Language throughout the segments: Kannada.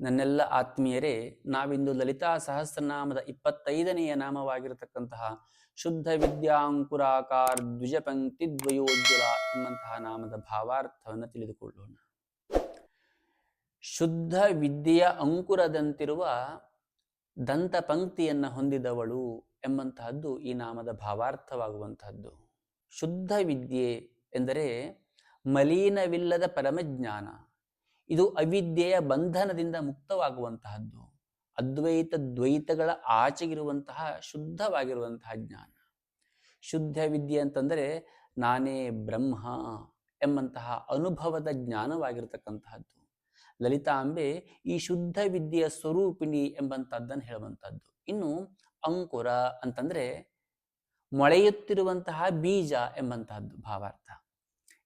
ನನ್ನೆಲ್ಲ ಆತ್ಮೀಯರೇ, ನಾವಿಂದು ಲಲಿತಾ ಸಹಸ್ರನಾಮದ ಇಪ್ಪತ್ತೈದನೆಯ ನಾಮವಾಗಿರತಕ್ಕಂತಹ ಶುದ್ಧ ವಿದ್ಯಾಂಕುರಾಕಾರ ದ್ವಿಜಪಂಕ್ತಿ ದ್ವಯೋಜ್ವಲ ಎಂಬಂತಹ ನಾಮದ ಭಾವಾರ್ಥವನ್ನು ತಿಳಿದುಕೊಳ್ಳೋಣ. ಶುದ್ಧ ವಿದ್ಯೆಯ ಅಂಕುರದಂತಿರುವ ದಂತ ಪಂಕ್ತಿಯನ್ನು ಹೊಂದಿದವಳು ಎಂಬಂತಹದ್ದು ಈ ನಾಮದ ಭಾವಾರ್ಥವಾಗುವಂತಹದ್ದು. ಶುದ್ಧ ವಿದ್ಯೆ ಎಂದರೆ ಮಲೀನವಿಲ್ಲದ ಪರಮಜ್ಞಾನ. ಇದು ಅವಿದ್ಯೆಯ ಬಂಧನದಿಂದ ಮುಕ್ತವಾಗುವಂತಹದ್ದು. ಅದ್ವೈತ ದ್ವೈತಗಳ ಆಚೆಗಿರುವಂತಹ ಶುದ್ಧವಾಗಿರುವಂತಹ ಜ್ಞಾನ. ಶುದ್ಧ ವಿದ್ಯೆ ಅಂತಂದರೆ ನಾನೇ ಬ್ರಹ್ಮ ಎಂಬಂತಹ ಅನುಭವದ ಜ್ಞಾನವಾಗಿರತಕ್ಕಂತಹದ್ದು. ಲಲಿತಾಂಬೆ ಈ ಶುದ್ಧ ವಿದ್ಯೆಯ ಸ್ವರೂಪಿಣಿ ಎಂಬಂತಹದ್ದನ್ನು ಹೇಳುವಂತಹದ್ದು ಇನ್ನು ಅಂಕುರ ಅಂತಂದ್ರೆ ಮೊಳೆಯುತ್ತಿರುವಂತಹ ಬೀಜ ಎಂಬಂತಹದ್ದು ಭಾವಾರ್ಥ.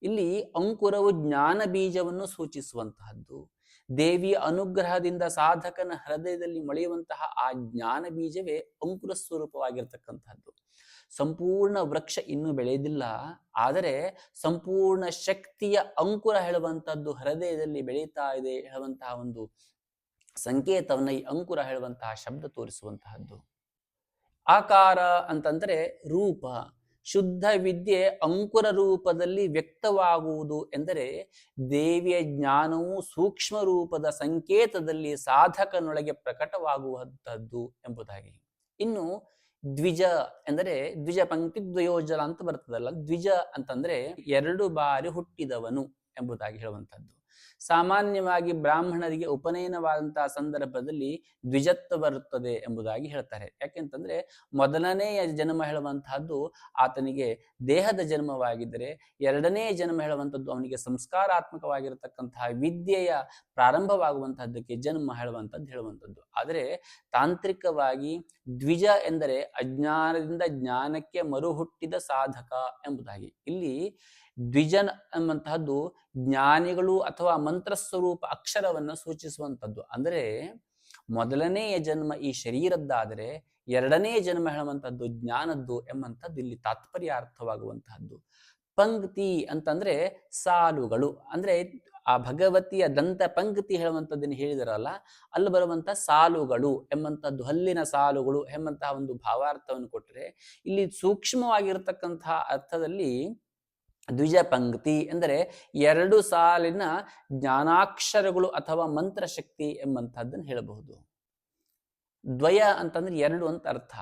ಇಲ್ಲಿ ಅಂಕುರವು ಜ್ಞಾನ ಬೀಜವನ್ನು ಸೂಚಿಸುವಂತಹದ್ದು. ದೇವಿಯ ಅನುಗ್ರಹದಿಂದ ಸಾಧಕನ ಹೃದಯದಲ್ಲಿ ಮೊಳೆಯುವಂತಹ ಆ ಜ್ಞಾನ ಬೀಜವೇ ಅಂಕುರ ಸ್ವರೂಪವಾಗಿರ್ತಕ್ಕಂಥದ್ದು ಸಂಪೂರ್ಣ ವೃಕ್ಷ ಇನ್ನೂ ಬೆಳೆಯುವುದಿಲ್ಲ ಆದರೆ ಸಂಪೂರ್ಣ ಶಕ್ತಿಯ ಅಂಕುರ ಹೇಳುವಂತಹದ್ದು ಹೃದಯದಲ್ಲಿ ಬೆಳೀತಾ ಇದೆ ಹೇಳುವಂತಹ ಒಂದು ಸಂಕೇತವನ್ನ ಈ ಅಂಕುರ ಹೇಳುವಂತಹ ಶಬ್ದ ತೋರಿಸುವಂತಹದ್ದು. ಆಕಾರ ಅಂತಂದ್ರೆ ರೂಪ. ಶುದ್ಧ ವಿದ್ಯೆ ಅಂಕುರ ರೂಪದಲ್ಲಿ ವ್ಯಕ್ತವಾಗುವುದು ಎಂದರೆ ದೇವಿಯ ಜ್ಞಾನವು ಸೂಕ್ಷ್ಮ ರೂಪದ ಸಂಕೇತದಲ್ಲಿ ಸಾಧಕನೊಳಗೆ ಪ್ರಕಟವಾಗುವಂಥದ್ದು ಎಂಬುದಾಗಿ. ಇನ್ನು ದ್ವಿಜ ಎಂದರೆ ದ್ವಿಜ ಪಂಕ್ತಿ ದ್ವಯೋಜಲ ಅಂತ ಬರ್ತದಲ್ಲ, ದ್ವಿಜ ಅಂತಂದ್ರೆ ಎರಡು ಬಾರಿ ಹುಟ್ಟಿದವನು ಎಂಬುದಾಗಿ ಹೇಳುವಂಥದ್ದು. ಸಾಮಾನ್ಯವಾಗಿ ಬ್ರಾಹ್ಮಣರಿಗೆ ಉಪನಯನವಾದಂತಹ ಸಂದರ್ಭದಲ್ಲಿ ದ್ವಿಜತ್ವ ಬರುತ್ತದೆ ಎಂಬುದಾಗಿ ಹೇಳ್ತಾರೆ. ಯಾಕೆಂತಂದ್ರೆ ಮೊದಲನೆಯ ಜನ್ಮ ಹೇಳುವಂತಹದ್ದು ಆತನಿಗೆ ದೇಹದ ಜನ್ಮವಾಗಿದ್ದರೆ ಎರಡನೇ ಜನ್ಮ ಹೇಳುವಂಥದ್ದು ಅವನಿಗೆ ಸಂಸ್ಕಾರಾತ್ಮಕವಾಗಿರತಕ್ಕಂತಹ ವಿದ್ಯೆಯ ಪ್ರಾರಂಭವಾಗುವಂತಹದ್ದಕ್ಕೆ ಜನ್ಮ ಹೇಳುವಂಥದ್ದು ಹೇಳುವಂಥದ್ದು. ಆದರೆ ತಾಂತ್ರಿಕವಾಗಿ ದ್ವಿಜ ಎಂದರೆ ಅಜ್ಞಾನದಿಂದ ಜ್ಞಾನಕ್ಕೆ ಮರುಹುಟ್ಟಿದ ಸಾಧಕ ಎಂಬುದಾಗಿ. ಇಲ್ಲಿ ದ್ವಿಜನ್ ಎಂಬಂತಹದ್ದು ಜ್ಞಾನಿಗಳು ಅಥವಾ ಮಂತ್ರಸ್ವರೂಪ ಅಕ್ಷರವನ್ನು ಸೂಚಿಸುವಂಥದ್ದು ಅಂದರೆ ಮೊದಲನೆಯ ಜನ್ಮ ಈ ಶರೀರದ್ದಾದರೆ ಎರಡನೇ ಜನ್ಮ ಹೇಳುವಂಥದ್ದು ಜ್ಞಾನದ್ದು ಎಂಬಂಥದ್ದು ಇಲ್ಲಿ ತಾತ್ಪರ್ಯ ಅರ್ಥವಾಗುವಂತಹದ್ದು ಪಂಕ್ತಿ ಅಂತಂದ್ರೆ ಸಾಲುಗಳು. ಅಂದ್ರೆ ಆ ಭಗವತಿಯ ದಂತ ಪಂಕ್ತಿ ಹೇಳುವಂಥದ್ದನ್ನು ಹೇಳಿದರಲ್ಲ, ಅಲ್ಲಿ ಬರುವಂತ ಸಾಲುಗಳು ಎಂಬಂಥದ್ದು ಹಲ್ಲಿನ ಸಾಲುಗಳು ಎಂಬಂತಹ ಒಂದು ಭಾವಾರ್ಥವನ್ನು ಕೊಟ್ಟರೆ ಇಲ್ಲಿ ಸೂಕ್ಷ್ಮವಾಗಿರತಕ್ಕಂತಹ ಅರ್ಥದಲ್ಲಿ ದ್ವಿಜ ಪಂಕ್ತಿ ಅಂದರೆ ಎರಡು ಸಾಲಿನ ಜ್ಞಾನಾಕ್ಷರಗಳು ಅಥವಾ ಮಂತ್ರಶಕ್ತಿ ಎಂಬಂತಹದ್ದನ್ನು ಹೇಳಬಹುದು. ದ್ವಯ ಅಂತಂದ್ರೆ ಎರಡು ಅಂತ ಅರ್ಥ.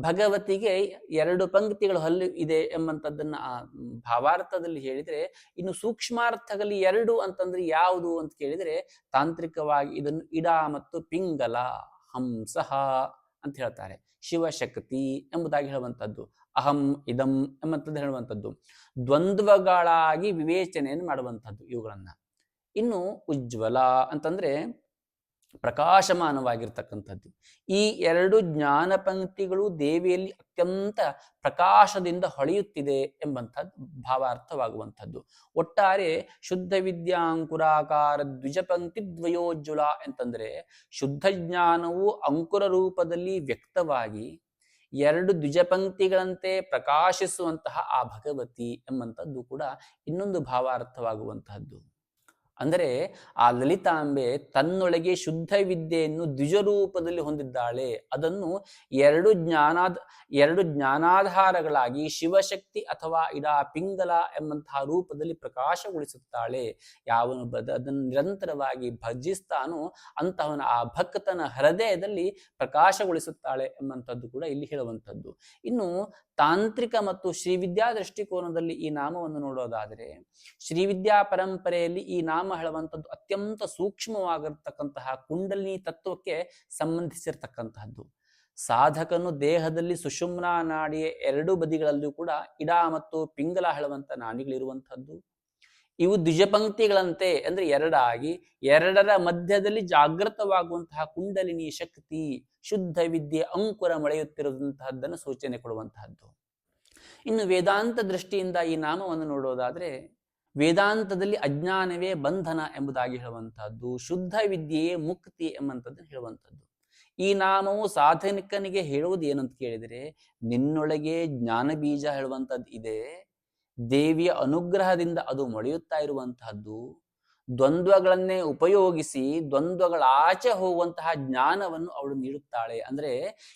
ಭಗವತಿಗೆ ಎರಡು ಪಂಕ್ತಿಗಳು ಹಲ್ಲು ಇದೆ ಎಂಬಂಥದ್ದನ್ನ ಆ ಭಾವಾರ್ಥದಲ್ಲಿ ಹೇಳಿದ್ರೆ, ಇನ್ನು ಸೂಕ್ಷ್ಮಾರ್ಥದಲ್ಲಿ ಎರಡು ಅಂತಂದ್ರೆ ಯಾವುದು ಅಂತ ಕೇಳಿದ್ರೆ, ತಾಂತ್ರಿಕವಾಗಿ ಇದನ್ನು ಇಡ ಮತ್ತು ಪಿಂಗಲ, ಹಂಸಹ ಅಂತ ಹೇಳ್ತಾರೆ. ಶಿವಶಕ್ತಿ ಎಂಬುದಾಗಿ ಹೇಳುವಂಥದ್ದು. ಅಹಂ ಇದಂ ಎಂಬಂಥದ್ದು ಹೇಳುವಂಥದ್ದು. ದ್ವಂದ್ವಗಳಾಗಿ ವಿವೇಚನೆಯನ್ನು ಮಾಡುವಂಥದ್ದು ಇವುಗಳನ್ನ. ಇನ್ನು ಉಜ್ವಲ ಅಂತಂದ್ರೆ ಪ್ರಕಾಶಮಾನವಾಗಿರ್ತಕ್ಕಂಥದ್ದು. ಈ ಎರಡು ಜ್ಞಾನ ಪಂಕ್ತಿಗಳು ದೇವಿಯಲ್ಲಿ ಅತ್ಯಂತ ಪ್ರಕಾಶದಿಂದ ಹೊಳೆಯುತ್ತಿದೆ ಎಂಬಂಥದ್ದು ಭಾವಾರ್ಥವಾಗುವಂಥದ್ದು. ಒಟ್ಟಾರೆ ಶುದ್ಧ ವಿದ್ಯಾಂಕುರಾಕಾರ ದ್ವಿಜಪಂಕ್ತಿ ದ್ವಯೋಜ್ವಲ ಅಂತಂದ್ರೆ ಶುದ್ಧ ಜ್ಞಾನವು ಅಂಕುರ ರೂಪದಲ್ಲಿ ವ್ಯಕ್ತವಾಗಿ ಎರಡು ದ್ವಿಜಪಂಕ್ತಿಗಳಂತೆ ಪ್ರಕಾಶಿಸುವಂತಹ ಆ ಭಗವತಿ ಎಂಬಂಥದ್ದು ಕೂಡ ಇನ್ನೊಂದು ಭಾವಾರ್ಥವಾಗುವಂತಹದ್ದು. ಅಂದರೆ ಆ ಲಲಿತಾಂಬೆ ತನ್ನೊಳಗೆ ಶುದ್ಧ ವಿದ್ಯೆಯನ್ನು ದ್ವಿಜರೂಪದಲ್ಲಿ ಹೊಂದಿದ್ದಾಳೆ. ಅದನ್ನು ಎರಡು ಜ್ಞಾನಾದ, ಎರಡು ಜ್ಞಾನಾಧಾರಗಳಾಗಿ ಶಿವಶಕ್ತಿ ಅಥವಾ ಇಡಾ ಪಿಂಗಲ ಎಂಬಂತಹ ರೂಪದಲ್ಲಿ ಪ್ರಕಾಶಗೊಳಿಸುತ್ತಾಳೆ. ಯಾವನು ಅದನ್ನು ನಿರಂತರವಾಗಿ ಭಜಿಸ್ತಾನೋ ಅಂತಹವನ ಆ ಭಕ್ತನ ಹೃದಯದಲ್ಲಿ ಪ್ರಕಾಶಗೊಳಿಸುತ್ತಾಳೆ ಎಂಬಂಥದ್ದು ಕೂಡ ಇಲ್ಲಿ ಹೇಳುವಂಥದ್ದು. ಇನ್ನು ತಾಂತ್ರಿಕ ಮತ್ತು ಶ್ರೀವಿದ್ಯಾ ದೃಷ್ಟಿಕೋನದಲ್ಲಿ ಈ ನಾಮವನ್ನು ನೋಡೋದಾದರೆ ಶ್ರೀವಿದ್ಯಾ ಪರಂಪರೆಯಲ್ಲಿ ಈ ನಾಮ ಹೇಳುವಂಥದ್ದು ಅತ್ಯಂತ ಸೂಕ್ಷ್ಮವಾಗಿರ್ತಕ್ಕಂತಹ ಕುಂಡಲಿನಿ ತತ್ವಕ್ಕೆ ಸಂಬಂಧಿಸಿರ್ತಕ್ಕಂತಹದ್ದು. ಸಾಧಕನು ದೇಹದಲ್ಲಿ ಸುಷುಮ್ನ ನಾಡಿಯ ಎರಡು ಬದಿಗಳಲ್ಲೂ ಕೂಡ ಇಡ ಮತ್ತು ಪಿಂಗಲ ಹೇಳುವಂಥ ನಾಡಿಗಳಿರುವಂಥದ್ದು ಇವು ದ್ವಿಜಪಂಕ್ತಿಗಳಂತೆ ಅಂದ್ರೆ ಎರಡಾಗಿ ಎರಡರ ಮಧ್ಯದಲ್ಲಿ ಜಾಗೃತವಾಗುವಂತಹ ಕುಂಡಲಿನಿ ಶಕ್ತಿ, ಶುದ್ಧ ವಿದ್ಯೆ, ಅಂಕುರ ಮೊಳೆಯುತ್ತಿರುವಂತಹದ್ದನ್ನು ಸೂಚನೆ ಕೊಡುವಂತಹದ್ದು. ಇನ್ನು ವೇದಾಂತ ದೃಷ್ಟಿಯಿಂದ ಈ ನಾಮವನ್ನು ನೋಡೋದಾದ್ರೆ ವೇದಾಂತದಲ್ಲಿ ಅಜ್ಞಾನವೇ ಬಂಧನ ಎಂಬುದಾಗಿ ಹೇಳುವಂತಹದ್ದು ಶುದ್ಧ ವಿದ್ಯೆಯೇ ಮುಕ್ತಿ ಎಂಬಂಥದ್ದನ್ನು ಹೇಳುವಂಥದ್ದು. ಈ ನಾಮವು ಸಾಧನಿಕನಿಗೆ ಹೇಳುವುದು ಏನಂತ ಕೇಳಿದರೆ, ನಿನ್ನೊಳಗೆ ಜ್ಞಾನ ಬೀಜ ಹೇಳುವಂಥದ್ದು ಇದೆ, ದೇವಿಯ ಅನುಗ್ರಹದಿಂದ ಅದು ಮೊಳೆಯುತ್ತಾ ಇರುವಂತಹದ್ದು ದ್ವಂದ್ವಗಳನ್ನೇ ಉಪಯೋಗಿಸಿ ದ್ವಂದ್ವಗಳ ಆಚೆ ಹೋಗುವಂತಹ ಜ್ಞಾನವನ್ನು ಅವಳು ನೀಡುತ್ತಾಳೆ. ಅಂದ್ರೆ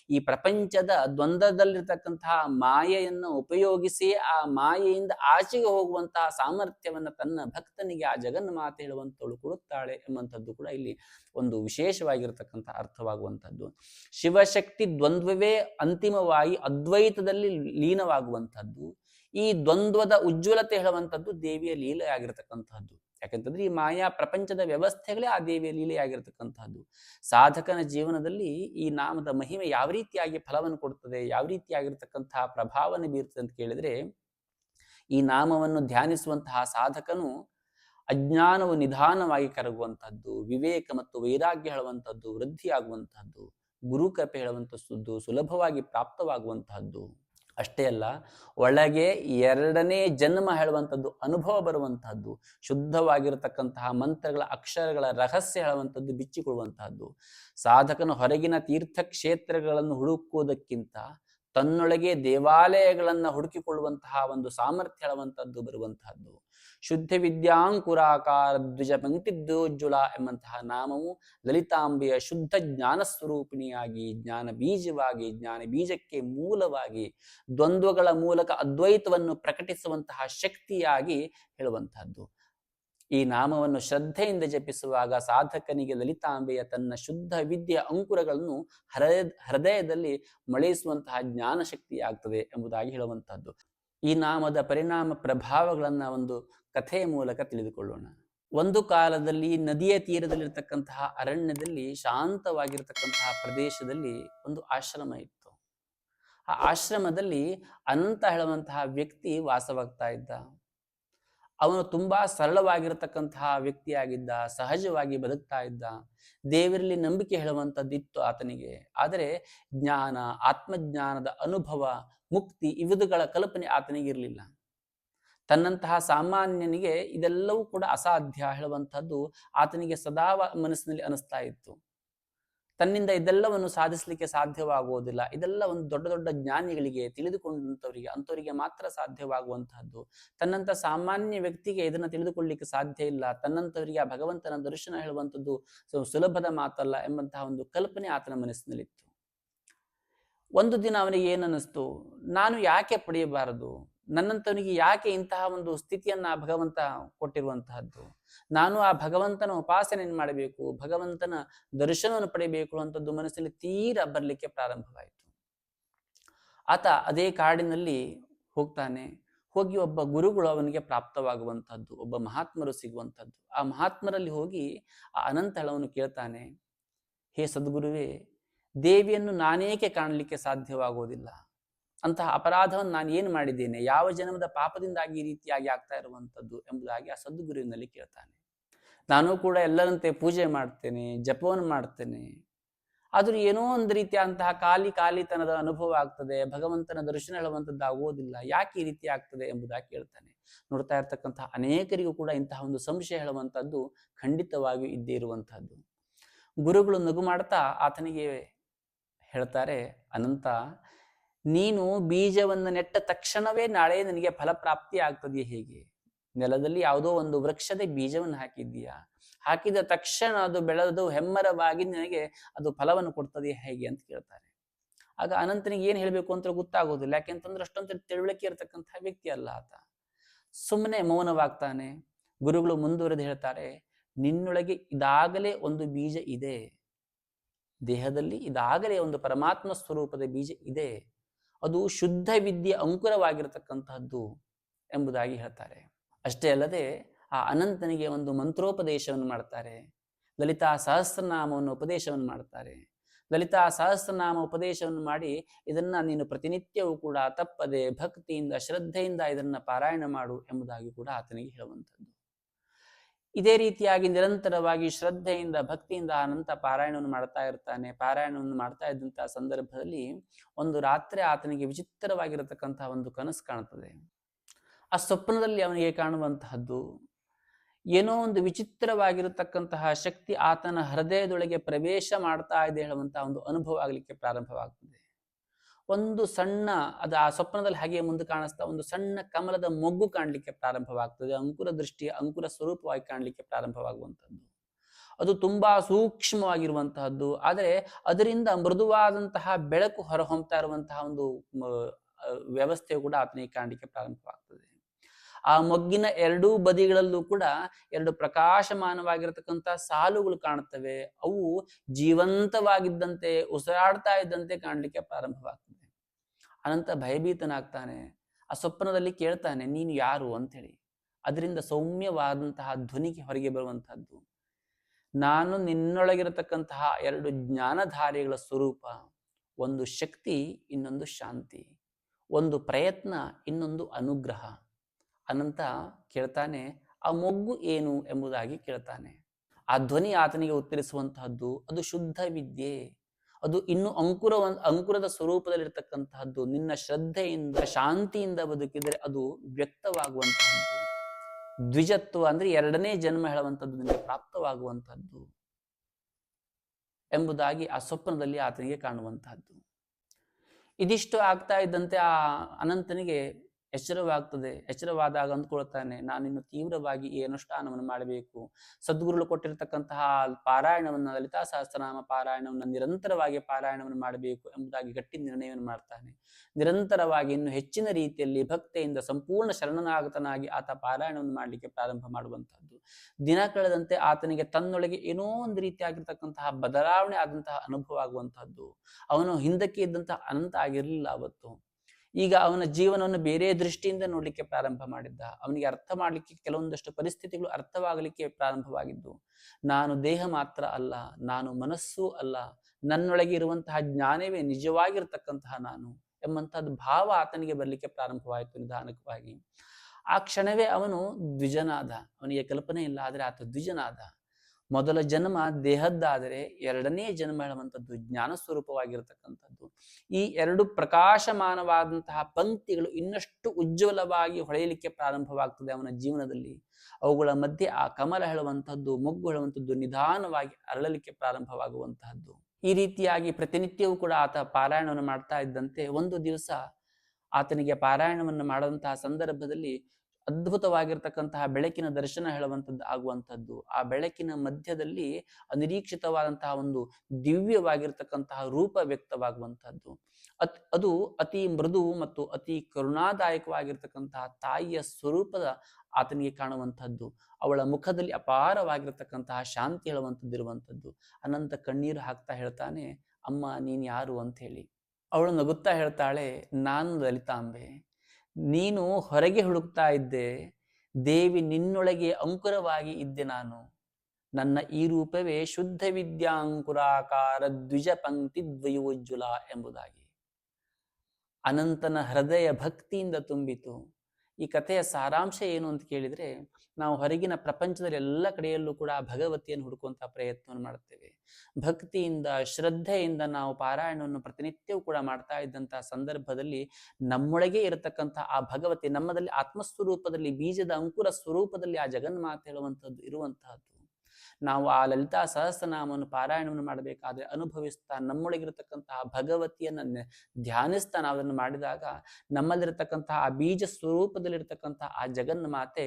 ಈ ಪ್ರಪಂಚದ ದ್ವಂದ್ವದಲ್ಲಿರ್ತಕ್ಕಂತಹ ಮಾಯೆಯನ್ನು ಉಪಯೋಗಿಸಿ ಆ ಮಾಯೆಯಿಂದ ಆಚೆಗೆ ಹೋಗುವಂತಹ ಸಾಮರ್ಥ್ಯವನ್ನು ತನ್ನ ಭಕ್ತನಿಗೆ ಆ ಜಗನ್ಮಾತೆ ಹೇಳುವಂತವಳು ಕೊಡುತ್ತಾಳೆ ಎಂಬಂಥದ್ದು ಕೂಡ ಇಲ್ಲಿ ಒಂದು ವಿಶೇಷವಾಗಿರತಕ್ಕಂಥ ಅರ್ಥವಾಗುವಂಥದ್ದು. ಶಿವಶಕ್ತಿ ದ್ವಂದ್ವವೇ ಅಂತಿಮವಾಗಿ ಅದ್ವೈತದಲ್ಲಿ ಲೀನವಾಗುವಂಥದ್ದು. ಈ ದ್ವಂದ್ವದ ಉಜ್ವಲತೆ ಹೇಳುವಂಥದ್ದು ದೇವಿಯ ಲೀಲೆ ಆಗಿರತಕ್ಕಂತಹದ್ದು ಯಾಕಂತಂದ್ರೆ ಈ ಮಾಯಾ ಪ್ರಪಂಚದ ವ್ಯವಸ್ಥೆಗಳೇ ಆ ದೇವಿಯ ಲೀಲೆಯಾಗಿರ್ತಕ್ಕಂತಹದ್ದು. ಸಾಧಕನ ಜೀವನದಲ್ಲಿ ಈ ನಾಮದ ಮಹಿಮೆ ಯಾವ ರೀತಿಯಾಗಿ ಫಲವನ್ನು ಕೊಡುತ್ತದೆ, ಯಾವ ರೀತಿಯಾಗಿರ್ತಕ್ಕಂತಹ ಪ್ರಭಾವವನ್ನು ಬೀರ್ತದೆ ಅಂತ ಕೇಳಿದ್ರೆ, ಈ ನಾಮವನ್ನು ಧ್ಯಾನಿಸುವಂತಹ ಸಾಧಕನು ಅಜ್ಞಾನವು ನಿಧಾನವಾಗಿ ಕರಗುವಂತಹದ್ದು, ವಿವೇಕ ಮತ್ತು ವೈರಾಗ್ಯ ಹೇಳುವಂತಹದ್ದು, ವೃದ್ಧಿಯಾಗುವಂತಹದ್ದು, ಗುರುಕೃಪೆ ಹೇಳುವಂತಹದ್ದು, ಸುಲಭವಾಗಿ ಪ್ರಾಪ್ತವಾಗುವಂತಹದ್ದು. ಅಷ್ಟೇ ಅಲ್ಲ, ಒಳಗೆ ಎರಡನೇ ಜನ್ಮ ಹೇಳುವಂಥದ್ದು, ಅನುಭವ ಬರುವಂತಹದ್ದು ಶುದ್ಧವಾಗಿರತಕ್ಕಂತಹ ಮಂತ್ರಗಳ ಅಕ್ಷರಗಳ ರಹಸ್ಯ ಹೇಳುವಂಥದ್ದು ಬಿಚ್ಚಿಕೊಳ್ಳುವಂತಹದ್ದು ಸಾಧಕನು ಹೊರಗಿನ ತೀರ್ಥಕ್ಷೇತ್ರಗಳನ್ನು ಹುಡುಕುವುದಕ್ಕಿಂತ ತನ್ನೊಳಗೆ ದೇವಾಲಯಗಳನ್ನು ಹುಡುಕಿಕೊಳ್ಳುವಂತಹ ಒಂದು ಸಾಮರ್ಥ್ಯ ಹೇಳುವಂಥದ್ದು ಬರುವಂತಹದ್ದು ಶುದ್ಧ ವಿದ್ಯಾಂಕುರಾಕಾರ ದ್ವಿಜ ಪಂಕ್ತಿದ್ಯೋಜ್ವಲ ಎಂಬಂತಹ ನಾಮವು ಲಲಿತಾಂಬೆಯ ಶುದ್ಧ ಜ್ಞಾನ ಸ್ವರೂಪಿಣಿಯಾಗಿ, ಜ್ಞಾನ ಬೀಜವಾಗಿ, ಜ್ಞಾನ ಬೀಜಕ್ಕೆ ಮೂಲವಾಗಿ, ದ್ವಂದ್ವಗಳ ಮೂಲಕ ಅದ್ವೈತವನ್ನು ಪ್ರಕಟಿಸುವಂತಹ ಶಕ್ತಿಯಾಗಿ ಹೇಳುವಂತಹದ್ದು. ಈ ನಾಮವನ್ನು ಶ್ರದ್ಧೆಯಿಂದ ಜಪಿಸುವಾಗ ಸಾಧಕನಿಗೆ ಲಲಿತಾಂಬೆಯ ತನ್ನ ಶುದ್ಧ ವಿದ್ಯೆಯ ಅಂಕುರಗಳನ್ನು ಹೃದಯ, ಹೃದಯದಲ್ಲಿ ಮಳೆಯಿಸುವಂತಹ ಜ್ಞಾನ ಶಕ್ತಿಯಾಗ್ತದೆ ಎಂಬುದಾಗಿ ಹೇಳುವಂತಹದ್ದು. ಈ ನಾಮದ ಪರಿಣಾಮ ಪ್ರಭಾವಗಳನ್ನು ಒಂದು ಕಥೆಯ ಮೂಲಕ ತಿಳಿದುಕೊಳ್ಳೋಣ. ಒಂದು ಕಾಲದಲ್ಲಿ, ನದಿಯ ತೀರದಲ್ಲಿರ್ತಕ್ಕಂತಹ ಅರಣ್ಯದಲ್ಲಿ, ಶಾಂತವಾಗಿರ್ತಕ್ಕಂತಹ ಪ್ರದೇಶದಲ್ಲಿ ಒಂದು ಆಶ್ರಮ ಇತ್ತು. ಆ ಆಶ್ರಮದಲ್ಲಿ ಅನಂತ ಹೇಳುವಂತಹ ವ್ಯಕ್ತಿ ವಾಸವಾಗ್ತಾ ಇದ್ದ. ಅವನು ತುಂಬಾ ಸರಳವಾಗಿರತಕ್ಕಂತಹ ವ್ಯಕ್ತಿಯಾಗಿದ್ದ, ಸಹಜವಾಗಿ ಬದುಕ್ತಾ ಇದ್ದ, ದೇವರಲ್ಲಿ ನಂಬಿಕೆ ಹೇಳುವಂಥದ್ದಿತ್ತು ಆತನಿಗೆ. ಆದರೆ ಜ್ಞಾನ, ಆತ್ಮಜ್ಞಾನದ ಅನುಭವ, ಮುಕ್ತಿ ಇವುಗಳ ಕಲ್ಪನೆ ಆತನಿಗಿರಲಿಲ್ಲ. ತನ್ನಂತಹ ಸಾಮಾನ್ಯನಿಗೆ ಇದೆಲ್ಲವೂ ಕೂಡ ಅಸಾಧ್ಯ ಹೇಳುವಂಥದ್ದು ಆತನಿಗೆ ಸದಾ ಮನಸ್ಸಿನಲ್ಲಿ ಅನಿಸ್ತಾ ಇತ್ತು. ತನ್ನಿಂದ ಇದೆಲ್ಲವನ್ನು ಸಾಧಿಸಲಿಕ್ಕೆ ಸಾಧ್ಯವಾಗುವುದಿಲ್ಲ. ಇದೆಲ್ಲ ಒಂದು ದೊಡ್ಡ ದೊಡ್ಡ ಜ್ಞಾನಿಗಳಿಗೆ, ತಿಳಿದುಕೊಂಡಂಥವರಿಗೆ, ಅಂಥವರಿಗೆ ಮಾತ್ರ ಸಾಧ್ಯವಾಗುವಂತಹದ್ದು. ತನ್ನಂಥ ಸಾಮಾನ್ಯ ವ್ಯಕ್ತಿಗೆ ಇದನ್ನು ತಿಳಿದುಕೊಳ್ಳಿಕ್ಕೆ ಸಾಧ್ಯ ಇಲ್ಲ. ತನ್ನಂಥವರಿಗೆ ಆ ಭಗವಂತನ ದರ್ಶನ ಹೇಳುವಂಥದ್ದು ಸುಲಭದ ಮಾತಲ್ಲ ಎಂಬಂತಹ ಒಂದು ಕಲ್ಪನೆ ಆತನ ಮನಸ್ಸಿನಲ್ಲಿತ್ತು. ಒಂದು ದಿನ ಅವನಿಗೆ ಏನನ್ನಿಸ್ತು? ನಾನು ಯಾಕೆ ಪಡೆಯಬಾರದು? ನನ್ನಂತವನಿಗೆ ಯಾಕೆ ಇಂತಹ ಒಂದು ಸ್ಥಿತಿಯನ್ನ ಭಗವಂತ ಕೊಟ್ಟಿರುವಂತಹದ್ದು? ನಾನು ಆ ಭಗವಂತನ ಉಪಾಸನೆಯನ್ನು ಮಾಡಬೇಕು? ಭಗವಂತನ ದರ್ಶನವನ್ನು ಪಡೆಯಬೇಕು ಅಂತದ್ದು ಮನಸ್ಸಲ್ಲಿ ತೀರ ಬರಲಿಕ್ಕೆ ಪ್ರಾರಂಭವಾಯಿತು. ಆತ ಅದೇ ಕಾಡಿನಲ್ಲಿ ಹೋಗ್ತಾನೆ. ಹೋಗಿ ಒಬ್ಬ ಗುರುಗಳು ಅವನಿಗೆ ಪ್ರಾಪ್ತವಾಗುವಂತಹದ್ದು, ಒಬ್ಬ ಮಹಾತ್ಮರು ಸಿಗುವಂಥದ್ದು ಆ ಮಹಾತ್ಮರಲ್ಲಿ ಹೋಗಿ ಆ ಅನಂತಳವನ್ನು ಕೇಳ್ತಾನೆ. ಹೇ ಸದ್ಗುರುವೇ, ದೇವಿಯನ್ನು ನಾನೇಕೆ ಕಾಣಲಿಕ್ಕೆ ಸಾಧ್ಯವಾಗುವುದಿಲ್ಲ? ಅಂತಹ ಅಪರಾಧವನ್ನು ನಾನು ಏನು ಮಾಡಿದ್ದೇನೆ? ಯಾವ ಜನ್ಮದ ಪಾಪದಿಂದಾಗಿ ಈ ರೀತಿಯಾಗಿ ಆಗ್ತಾ ಇರುವಂಥದ್ದು ಎಂಬುದಾಗಿ ಆ ಸದ್ಗುರುವಿನಲ್ಲಿ ಕೇಳ್ತಾನೆ. ನಾನು ಕೂಡ ಎಲ್ಲರಂತೆ ಪೂಜೆ ಮಾಡ್ತೇನೆ, ಜಪವನ್ನು ಮಾಡ್ತೇನೆ. ಆದರೂ ಏನೋ ಒಂದು ರೀತಿಯ ಅಂತಹ ಖಾಲಿ ಖಾಲಿತನದ ಅನುಭವ ಆಗ್ತದೆ, ಭಗವಂತನ ದರ್ಶನ ಹೇಳುವಂಥದ್ದು ಆಗೋದಿಲ್ಲ ಯಾಕೆ ಈ ರೀತಿ ಆಗ್ತದೆ ಎಂಬುದಾಗಿ ಕೇಳ್ತಾನೆ. ನೋಡ್ತಾ ಇರ್ತಕ್ಕಂತಹ ಅನೇಕರಿಗೂ ಕೂಡ ಇಂತಹ ಒಂದು ಸಂಶಯ ಹೇಳುವಂಥದ್ದು ಖಂಡಿತವಾಗಿಯೂ ಇದ್ದೇ ಇರುವಂತಹದ್ದು ಗುರುಗಳು ನಗು ಮಾಡ್ತಾ ಆತನಿಗೆ ಹೇಳ್ತಾರೆ, ಅನಂತ ನೀನು ಬೀಜವನ್ನು ನೆಟ್ಟ ತಕ್ಷಣವೇ ನಾಳೆ ನಿನಗೆ ಫಲಪ್ರಾಪ್ತಿ ಆಗ್ತದೆಯೇ ಹೇಗೆ? ನೆಲದಲ್ಲಿ ಯಾವುದೋ ಒಂದು ವೃಕ್ಷದ ಬೀಜವನ್ನು ಹಾಕಿದ್ದೀಯಾ? ಹಾಕಿದ ತಕ್ಷಣ ಅದು ಬೆಳೆದು ಹೆಮ್ಮರವಾಗಿ ನಿನಗೆ ಅದು ಫಲವನ್ನು ಕೊಡ್ತದೆಯೇ ಹೇಗೆ ಅಂತ ಕೇಳ್ತಾರೆ. ಆಗ ಅನಂತನಿಗೆ ಏನು ಹೇಳಬೇಕು ಅಂತ ಗೊತ್ತಾಗೋದಿಲ್ಲ, ಯಾಕೆಂತಂದ್ರೆ ಅಷ್ಟೊಂದು ತಿಳುವಳಿಕೆ ಇರತಕ್ಕಂತಹ ವ್ಯಕ್ತಿ ಅಲ್ಲ ಆತ. ಸುಮ್ಮನೆ ಮೌನವಾಗ್ತಾನೆ. ಗುರುಗಳು ಮುಂದುವರೆದು ಹೇಳ್ತಾರೆ, ನಿನ್ನೊಳಗೆ ಇದಾಗಲೇ ಒಂದು ಬೀಜ ಇದೆ. ದೇಹದಲ್ಲಿ ಇದಾಗಲೇ ಒಂದು ಪರಮಾತ್ಮ ಸ್ವರೂಪದ ಬೀಜ ಇದೆ. ಅದು ಶುದ್ಧ ವಿದ್ಯೆ ಅಂಕುರವಾಗಿರತಕ್ಕಂತಹದ್ದು ಎಂಬುದಾಗಿ ಹೇಳ್ತಾರೆ. ಅಷ್ಟೇ ಅಲ್ಲದೆ ಆ ಅನಂತನಿಗೆ ಒಂದು ಮಂತ್ರೋಪದೇಶವನ್ನು ಮಾಡ್ತಾರೆ. ಲಲಿತಾ ಸಹಸ್ರನಾಮವನ್ನು ಉಪದೇಶವನ್ನು ಮಾಡ್ತಾರೆ. ಲಲಿತಾ ಸಹಸ್ರನಾಮ ಉಪದೇಶವನ್ನು ಮಾಡಿ ಇದನ್ನ ನೀನು ಪ್ರತಿನಿತ್ಯವೂ ಕೂಡ ತಪ್ಪದೆ ಭಕ್ತಿಯಿಂದ ಶ್ರದ್ಧೆಯಿಂದ ಇದನ್ನ ಪಾರಾಯಣ ಮಾಡು ಎಂಬುದಾಗಿ ಕೂಡ ಆತನಿಗೆ ಹೇಳುವಂಥದ್ದು. ಇದೇ ರೀತಿಯಾಗಿ ನಿರಂತರವಾಗಿ ಶ್ರದ್ಧೆಯಿಂದ, ಭಕ್ತಿಯಿಂದ ಅನಂತ ಪಾರಾಯಣವನ್ನು ಮಾಡ್ತಾ ಇರ್ತಾನೆ. ಪಾರಾಯಣವನ್ನು ಮಾಡ್ತಾ ಇದ್ದಂತಹ ಸಂದರ್ಭದಲ್ಲಿ ಒಂದು ರಾತ್ರಿ ಆತನಿಗೆ ವಿಚಿತ್ರವಾಗಿರತಕ್ಕಂತಹ ಒಂದು ಕನಸು ಕಾಣುತ್ತದೆ ಆ ಸ್ವಪ್ನದಲ್ಲಿ ಅವನಿಗೆ ಕಾಣುವಂತಹದ್ದು, ಏನೋ ಒಂದು ವಿಚಿತ್ರವಾಗಿರತಕ್ಕಂತಹ ಶಕ್ತಿ ಆತನ ಹೃದಯದೊಳಗೆ ಪ್ರವೇಶ ಮಾಡ್ತಾ ಇದೆ ಹೇಳುವಂತಹ ಒಂದು ಅನುಭವ ಆಗಲಿಕ್ಕೆ ಪ್ರಾರಂಭವಾಗ್ತದೆ. ಒಂದು ಸಣ್ಣ, ಅದು ಆ ಸ್ವಪ್ನದಲ್ಲಿ ಹಾಗೆ ಮುಂದೆ ಕಾಣಿಸ್ತಾ, ಒಂದು ಸಣ್ಣ ಕಮಲದ ಮೊಗ್ಗು ಕಾಣಲಿಕ್ಕೆ ಪ್ರಾರಂಭವಾಗ್ತದೆ. ಅಂಕುರ ದೃಷ್ಟಿ, ಅಂಕುರ ಸ್ವರೂಪವಾಗಿ ಕಾಣಲಿಕ್ಕೆ ಪ್ರಾರಂಭವಾಗುವಂಥದ್ದು. ಅದು ತುಂಬಾ ಸೂಕ್ಷ್ಮವಾಗಿರುವಂತಹದ್ದು. ಆದರೆ ಅದರಿಂದ ಮೃದುವಾದಂತಹ ಬೆಳಕು ಹೊರಹೊಮ್ತಾ ಇರುವಂತಹ ಒಂದು ವ್ಯವಸ್ಥೆ ಕೂಡ ಆತನಿಗೆ ಕಾಣಲಿಕ್ಕೆ ಪ್ರಾರಂಭವಾಗ್ತದೆ. ಆ ಮೊಗ್ಗಿನ ಎರಡೂ ಬದಿಗಳಲ್ಲೂ ಕೂಡ ಎರಡು ಪ್ರಕಾಶಮಾನವಾಗಿರತಕ್ಕಂಥ ಸಾಲುಗಳು ಕಾಣುತ್ತವೆ. ಅವು ಜೀವಂತವಾಗಿದ್ದಂತೆ, ಉಸಿರಾಡ್ತಾ ಇದ್ದಂತೆ ಕಾಣಲಿಕ್ಕೆ ಪ್ರಾರಂಭವಾಗ್ತದೆ ಅನಂತ ಭಯಭೀತನಾಗ್ತಾನೆ. ಆ ಸ್ವಪ್ನದಲ್ಲಿ ಕೇಳ್ತಾನೆ, ನೀನು ಯಾರು? ಅಂತೇಳಿ ಅದರಿಂದ ಸೌಮ್ಯವಾದಂತಹ ಧ್ವನಿಗೆ ಹೊರಗೆ ಬರುವಂತಹದ್ದು ನಾನು ನಿನ್ನೊಳಗಿರತಕ್ಕಂತಹ ಎರಡು ಜ್ಞಾನಧಾರಿಗಳ ಸ್ವರೂಪ, ಒಂದು ಶಕ್ತಿ, ಇನ್ನೊಂದು ಶಾಂತಿ. ಒಂದು ಪ್ರಯತ್ನ, ಇನ್ನೊಂದು ಅನುಗ್ರಹ. ಅನಂತ ಕೇಳ್ತಾನೆ, ಆ ಮೊಗ್ಗು ಏನು? ಎಂಬುದಾಗಿ ಕೇಳ್ತಾನೆ. ಆ ಧ್ವನಿ ಆತನಿಗೆ ಉತ್ತರಿಸುವಂತಹದ್ದು, ಅದು ಶುದ್ಧ ವಿದ್ಯೆ. ಅದು ಇನ್ನು ಅಂಕುರ ಅಂಕುರದ ಸ್ವರೂಪದಲ್ಲಿರ್ತಕ್ಕಂತಹದ್ದು, ನಿನ್ನ ಶ್ರದ್ಧೆಯಿಂದ, ಶಾಂತಿಯಿಂದ ಬದುಕಿದರೆ ಅದು ವ್ಯಕ್ತವಾಗುವಂತಹದ್ದು. ದ್ವಿಜತ್ವ ಅಂದ್ರೆ ಎರಡನೇ ಜನ್ಮ ಹೇಳುವಂಥದ್ದು ನಿಮಗೆ ಪ್ರಾಪ್ತವಾಗುವಂತಹದ್ದು ಎಂಬುದಾಗಿ ಆ ಸ್ವಪ್ನದಲ್ಲಿ ಆತನಿಗೆ ಕಾಣುವಂತಹದ್ದು. ಇದಿಷ್ಟು ಆಗ್ತಾ ಇದ್ದಂತೆ ಆ ಅನಂತನಿಗೆ ಎಚ್ಚರವಾಗ್ತದೆ, ಎಚ್ಚರವಾದಾಗ ಅಂದ್ಕೊಳ್ತಾನೆ, ನಾನಿನ್ನು ತೀವ್ರವಾಗಿ ಈ ಅನುಷ್ಠಾನವನ್ನು ಮಾಡಬೇಕು? ಸದ್ಗುರುಗಳು ಕೊಟ್ಟಿರತಕ್ಕಂತಹ ಪಾರಾಯಣವನ್ನು ಲಲಿತಾ ಸಹಸ್ರನಾಮ ಪಾರಾಯಣವನ್ನು ನಿರಂತರವಾಗಿ ಪಾರಾಯಣವನ್ನು ಮಾಡಬೇಕು ಎಂಬುದಾಗಿ ಗಟ್ಟಿ ನಿರ್ಣಯವನ್ನು ಮಾಡ್ತಾನೆ. ನಿರಂತರವಾಗಿ ಇನ್ನು ಹೆಚ್ಚಿನ ರೀತಿಯಲ್ಲಿ ಭಕ್ತಿಯಿಂದ ಸಂಪೂರ್ಣ ಶರಣನಾಗತನಾಗಿ ಆತ ಪಾರಾಯಣವನ್ನು ಮಾಡಲಿಕ್ಕೆ ಪ್ರಾರಂಭ ಮಾಡುವಂತಹದ್ದು ದಿನ ಕಳೆದಂತೆ ಆತನಿಗೆ ತನ್ನೊಳಗೆ ಏನೋ ಒಂದು ರೀತಿಯಾಗಿರ್ತಕ್ಕಂತಹ ಬದಲಾವಣೆ ಆದಂತಹ ಅನುಭವ ಆಗುವಂತಹದ್ದು ಅವನು ಹಿಂದಕ್ಕೆ ಇದ್ದಂತಹ ಅನಂತ ಆಗಿರಲಿಲ್ಲ ಅವತ್ತು. ಈಗ ಅವನ ಜೀವನವನ್ನು ಬೇರೆ ದೃಷ್ಟಿಯಿಂದ ನೋಡ್ಲಿಕ್ಕೆ ಪ್ರಾರಂಭ ಮಾಡಿದ್ದ. ಅವನಿಗೆ ಅರ್ಥ ಮಾಡ್ಲಿಕ್ಕೆ ಕೆಲವೊಂದಷ್ಟು ಪರಿಸ್ಥಿತಿಗಳು ಅರ್ಥವಾಗಲಿಕ್ಕೆ ಪ್ರಾರಂಭವಾಗಿದ್ದು, ನಾನು ದೇಹ ಮಾತ್ರ ಅಲ್ಲ, ನಾನು ಮನಸ್ಸು ಅಲ್ಲ, ನನ್ನೊಳಗೆ ಇರುವಂತಹ ಜ್ಞಾನವೇ ನಿಜವಾಗಿರ್ತಕ್ಕಂತಹ ನಾನು ಎಂಬಂತಹದ್ದು ಭಾವ ಆತನಿಗೆ ಬರಲಿಕ್ಕೆ ಪ್ರಾರಂಭವಾಯಿತು ನಿಧಾನಕವಾಗಿ. ಆ ಕ್ಷಣವೇ ಅವನು ದ್ವಿಜನಾದ. ಅವನಿಗೆ ಕಲ್ಪನೆ ಇಲ್ಲ, ಆದರೆ ಆತ ದ್ವಿಜನಾದ. ಮೊದಲ ಜನ್ಮ ದೇಹದ್ದಾದರೆ ಎರಡನೇ ಜನ್ಮ ಹೇಳುವಂಥದ್ದು ಜ್ಞಾನ ಸ್ವರೂಪವಾಗಿರತಕ್ಕಂಥದ್ದು. ಈ ಎರಡು ಪ್ರಕಾಶಮಾನವಾದಂತಹ ಪಂಕ್ತಿಗಳು ಇನ್ನಷ್ಟು ಉಜ್ವಲವಾಗಿ ಹೊಳೆಯಲಿಕ್ಕೆ ಪ್ರಾರಂಭವಾಗ್ತದೆ ಅವನ ಜೀವನದಲ್ಲಿ. ಅವುಗಳ ಮಧ್ಯೆ ಆ ಕಮಲ ಹೇಳುವಂಥದ್ದು, ಮೊಗ್ಗು ಹೇಳುವಂಥದ್ದು ನಿಧಾನವಾಗಿ ಅರಳಲಿಕ್ಕೆ ಪ್ರಾರಂಭವಾಗುವಂತಹದ್ದು. ಈ ರೀತಿಯಾಗಿ ಪ್ರತಿನಿತ್ಯವೂ ಕೂಡ ಆತ ಪಾರಾಯಣವನ್ನು ಮಾಡ್ತಾ ಇದ್ದಂತೆ ಒಂದು ದಿವಸ ಆತನಿಗೆ ಪಾರಾಯಣವನ್ನು ಮಾಡುವಂತಹ ಸಂದರ್ಭದಲ್ಲಿ ಅದ್ಭುತವಾಗಿರ್ತಕ್ಕಂತಹ ಬೆಳಕಿನ ದರ್ಶನ ಹೇಳುವಂಥದ್ದು ಆಗುವಂಥದ್ದು. ಆ ಬೆಳಕಿನ ಮಧ್ಯದಲ್ಲಿ ಅನಿರೀಕ್ಷಿತವಾದಂತಹ ಒಂದು ದಿವ್ಯವಾಗಿರ್ತಕ್ಕಂತಹ ರೂಪ ವ್ಯಕ್ತವಾಗುವಂಥದ್ದು. ಅತ್, ಅದು ಅತಿ ಮೃದು ಮತ್ತು ಅತಿ ಕರುಣಾದಾಯಕವಾಗಿರ್ತಕ್ಕಂತಹ ತಾಯಿಯ ಸ್ವರೂಪದ ಆತನಿಗೆ ಕಾಣುವಂಥದ್ದು. ಅವಳ ಮುಖದಲ್ಲಿ ಅಪಾರವಾಗಿರ್ತಕ್ಕಂತಹ ಶಾಂತಿ ಹೇಳುವಂಥದ್ದು ಇರುವಂಥದ್ದು ಅನಂತ ಕಣ್ಣೀರು ಹಾಕ್ತಾ ಹೇಳ್ತಾನೆ, ಅಮ್ಮ, ನೀನ್ ಯಾರು? ಅಂತ ಹೇಳಿ ಅವಳು ನಗುತ್ತಾ ಹೇಳ್ತಾಳೆ, ನಾನು ಲಲಿತಾಂಬೆ. ನೀನು ಹೊರಗೆ ಹುಡುಕ್ತಾ ಇದ್ದೆ, ದೇವಿ ನಿನ್ನೊಳಗೆ ಅಂಕುರವಾಗಿ ಇದ್ದೆ ನಾನು. ನನ್ನ ಈ ರೂಪವೇ ಶುದ್ಧ ವಿದ್ಯಾಂಕುರಾಕಾರ ದ್ವಿಜ ಪಂಕ್ತಿ ದ್ವಯೋಜ್ವಲ ಎಂಬುದಾಗಿ. ಅನಂತನ ಹೃದಯ ಭಕ್ತಿಯಿಂದ ತುಂಬಿತು. ಈ ಕಥೆಯ ಸಾರಾಂಶ ಏನು ಅಂತ ಕೇಳಿದ್ರೆ, ನಾವು ಹೊರಗಿನ ಪ್ರಪಂಚದಲ್ಲಿ ಎಲ್ಲ ಕಡೆಯಲ್ಲೂ ಕೂಡ ಭಗವತಿಯನ್ನು ಹುಡುಕುವಂತಹ ಪ್ರಯತ್ನವನ್ನು ಮಾಡುತ್ತೇವೆ. ಭಕ್ತಿಯಿಂದ, ಶ್ರದ್ಧೆಯಿಂದ ನಾವು ಪಾರಾಯಣವನ್ನು ಪ್ರತಿನಿತ್ಯವೂ ಕೂಡ ಮಾಡ್ತಾ ಇದ್ದಂತಹ ಸಂದರ್ಭದಲ್ಲಿ ನಮ್ಮೊಳಗೆ ಇರತಕ್ಕಂತಹ ಆ ಭಗವತಿ ನಮ್ಮದಲ್ಲಿ ಆತ್ಮಸ್ವರೂಪದಲ್ಲಿ, ಬೀಜದ ಅಂಕುರ ಸ್ವರೂಪದಲ್ಲಿ ಆ ಜಗನ್ಮಾತೆ ಹೇಳುವಂಥದ್ದು ಇರುವಂತಹದ್ದು. ನಾವು ಆ ಲಲಿತಾ ಸಹಸ್ರನಾಮವನ್ನು ಪಾರಾಯಣವನ್ನು ಮಾಡಬೇಕಾದ್ರೆ ಅನುಭವಿಸ್ತಾ ನಮ್ಮೊಳಗಿರತಕ್ಕಂತಹ ಭಗವತಿಯನ್ನು ಧ್ಯಾನಿಸ್ತಾ ನಾವು ಅದನ್ನು ಮಾಡಿದಾಗ ನಮ್ಮಲ್ಲಿರತಕ್ಕಂತಹ ಆ ಬೀಜ ಸ್ವರೂಪದಲ್ಲಿರ್ತಕ್ಕಂತಹ ಆ ಜಗನ್ನ ಮಾತೆ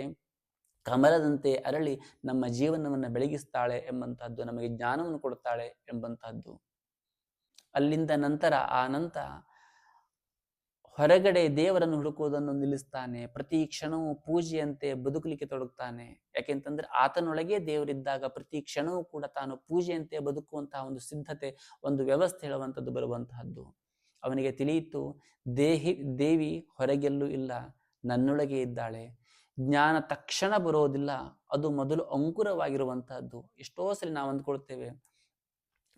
ಕಮಲದಂತೆ ಅರಳಿ ನಮ್ಮ ಜೀವನವನ್ನು ಬೆಳಗಿಸ್ತಾಳೆ ಎಂಬಂತಹದ್ದು, ನಮಗೆ ಜ್ಞಾನವನ್ನು ಕೊಡುತ್ತಾಳೆ ಎಂಬಂತಹದ್ದು. ಅಲ್ಲಿಂದ ನಂತರ ಆ ನಂತರ ಹೊರಗಡೆ ದೇವರನ್ನು ಹುಡುಕುವುದನ್ನು ನಿಲ್ಲಿಸ್ತಾನೆ, ಪ್ರತಿ ಕ್ಷಣವೂ ಪೂಜೆಯಂತೆ ಬದುಕಲಿಕ್ಕೆ ತೊಡಗುತ್ತಾನೆ ಯಾಕೆಂತಂದ್ರೆ ಆತನೊಳಗೆ ದೇವರಿದ್ದಾಗ ಪ್ರತಿ ಕ್ಷಣವೂ ಕೂಡ ತಾನು ಪೂಜೆಯಂತೆ ಬದುಕುವಂತಹ ಒಂದು ಸಿದ್ಧತೆ, ಒಂದು ವ್ಯವಸ್ಥೆ ಹೇಳುವಂಥದ್ದು ಬರುವಂತಹದ್ದು. ಅವನಿಗೆ ತಿಳಿಯಿತು, ದೇಹಿ, ದೇವಿ ಹೊರಗೆಲ್ಲೂ ಇಲ್ಲ, ನನ್ನೊಳಗೆ ಇದ್ದಾಳೆ. ಜ್ಞಾನ ತಕ್ಷಣ ಬರೋದಿಲ್ಲ, ಅದು ಮೊದಲು ಅಂಕುರವಾಗಿರುವಂತಹದ್ದು. ಎಷ್ಟೋ ಸಲ ನಾವು ಅಂದ್ಕೊಳ್ತೇವೆ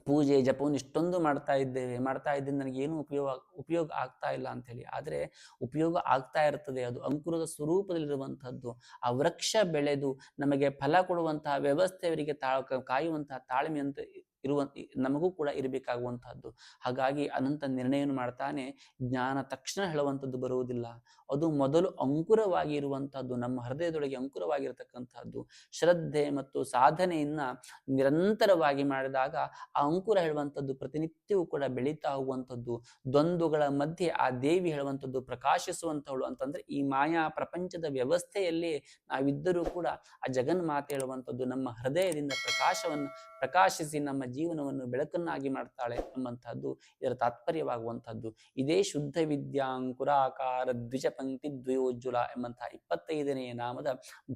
ಪೂಜೆ, ಜಪವನ್ನು ಇಷ್ಟೊಂದು ಮಾಡ್ತಾ ಇದ್ದೇವೆ. ಮಾಡ್ತಾ ನನಗೆ ಏನು ಉಪಯೋಗ ಉಪಯೋಗ ಆಗ್ತಾ ಇಲ್ಲ ಅಂತ ಹೇಳಿ ಆದರೆ ಉಪಯೋಗ ಆಗ್ತಾ ಇರ್ತದೆ. ಅದು ಅಂಕುರದ ಸ್ವರೂಪದಲ್ಲಿರುವಂತಹದ್ದು ಆ ವೃಕ್ಷ ಬೆಳೆದು ನಮಗೆ ಫಲ ಕೊಡುವಂತಹ ವ್ಯವಸ್ಥೆಯವರಿಗೆ ತಾಳ ಕಾಯುವಂತಹ ತಾಳ್ಮೆ ಅಂತ ಇರುವ, ನಮಗೂ ಕೂಡ ಇರಬೇಕಾಗುವಂತಹದ್ದು ಹಾಗಾಗಿ ಅನಂತ ನಿರ್ಣಯವನ್ನು ಮಾಡ್ತಾನೆ, ಜ್ಞಾನ ತಕ್ಷಣ ಹೇಳುವಂಥದ್ದು ಬರುವುದಿಲ್ಲ. ಅದು ಮೊದಲು ಅಂಕುರವಾಗಿ ಇರುವಂತಹದ್ದು ನಮ್ಮ ಹೃದಯದೊಳಗೆ ಅಂಕುರವಾಗಿರತಕ್ಕಂತಹದ್ದು ಶ್ರದ್ಧೆ ಮತ್ತು ಸಾಧನೆಯನ್ನ ನಿರಂತರವಾಗಿ ಮಾಡಿದಾಗ ಆ ಅಂಕುರ ಹೇಳುವಂಥದ್ದು ಪ್ರತಿನಿತ್ಯವೂ ಕೂಡ ಬೆಳೀತಾ ಹೋಗುವಂಥದ್ದು. ದ್ವಂದ್ವಗಳ ಮಧ್ಯೆ ಆ ದೇವಿ ಹೇಳುವಂಥದ್ದು ಪ್ರಕಾಶಿಸುವಂಥವಳು ಅಂತಂದ್ರೆ ಈ ಮಾಯಾ ಪ್ರಪಂಚದ ವ್ಯವಸ್ಥೆಯಲ್ಲಿ ನಾವಿದ್ದರೂ ಕೂಡ ಆ ಜಗನ್ಮಾತೆ ಹೇಳುವಂಥದ್ದು ನಮ್ಮ ಹೃದಯದಿಂದ ಪ್ರಕಾಶವನ್ನು ಪ್ರಕಾಶಿಸಿ ನಮ್ಮ ಜೀವನವನ್ನು ಬೆಳಕನ್ನಾಗಿ ಮಾಡ್ತಾಳೆ ಎಂಬಂತಹದ್ದು ಇದರ ತಾತ್ಪರ್ಯವಾಗುವಂತಹದ್ದು ಇದೇ ಶುದ್ಧ ವಿದ್ಯಾಂಕುರಾಕಾರ ದ್ವಿಜ ಪಂಕ್ತಿ ದ್ವಯೋಜ್ವಲ ಎಂಬಂತಹ ಇಪ್ಪತ್ತೈದನೆಯ ನಾಮದ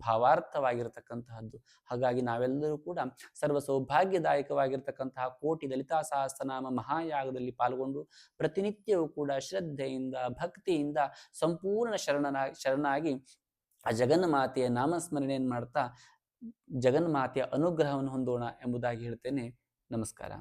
ಭಾವಾರ್ಥವಾಗಿರತಕ್ಕಂತಹದ್ದು. ಹಾಗಾಗಿ ನಾವೆಲ್ಲರೂ ಕೂಡ ಸರ್ವ ಸೌಭಾಗ್ಯದಾಯಕವಾಗಿರ್ತಕ್ಕಂತಹ ಕೋಟಿ ದಲಿತಾ ಸಹಸ್ರನಾಮ ಮಹಾಯಾಗದಲ್ಲಿ ಪಾಲ್ಗೊಂಡು ಪ್ರತಿನಿತ್ಯವೂ ಕೂಡ ಶ್ರದ್ಧೆಯಿಂದ, ಭಕ್ತಿಯಿಂದ ಸಂಪೂರ್ಣ ಶರಣನ, ಶರಣಾಗಿ ಆ ಜಗನ್ಮಾತೆಯ ನಾಮಸ್ಮರಣೆಯನ್ನು ಮಾಡ್ತಾ ಜಗನ್ಮಾತೆಯ ಅನುಗ್ರಹವನ್ನು ಹೊಂದೋಣ ಎಂಬುದಾಗಿ ಹೇಳ್ತೇನೆ. ನಮಸ್ಕಾರ.